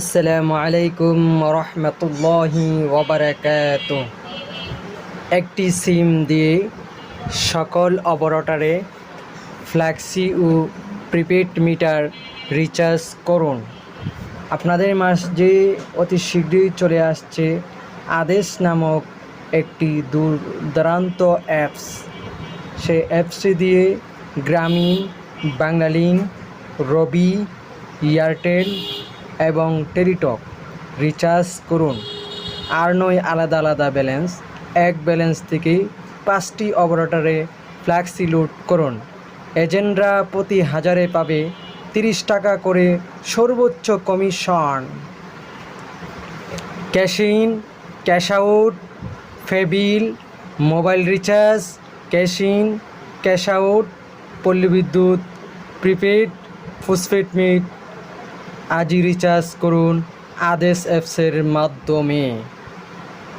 আসসালামু আলাইকুম রহমতুল্লাহি ওবরাকাত একটি সিম দিয়ে সকল অপারেটরে ফ্ল্যাক্সি ও প্রিপেড মিটার রিচার্জ করুন। আপনাদের মাস যে অতি শীঘ্রই চলে আসছে আদেশ নামক একটি দূরদূরান্ত অ্যাপস। সেই অ্যাপসটি দিয়ে গ্রামীণ বাংলালিঙ্ক রবি, এয়ারটেল এবং টেলিটক রিচার্জ করুন। আর নয় আলাদা আলাদা ব্যালেন্স এক ব্যালেন্স থেকেই পাঁচটি অপারেটরে ফ্ল্যাক্সি লোড করুন। এজেন্টরা প্রতি হাজারে পাবে তিরিশ টাকা করে সর্বোচ্চ commission cash in cash out ফেবিল mobile recharge cash in cash out Palli Bidyut prepaid postpaid meet আজই রিচার্জ করুন আদেশ অ্যাপসের মাধ্যমে।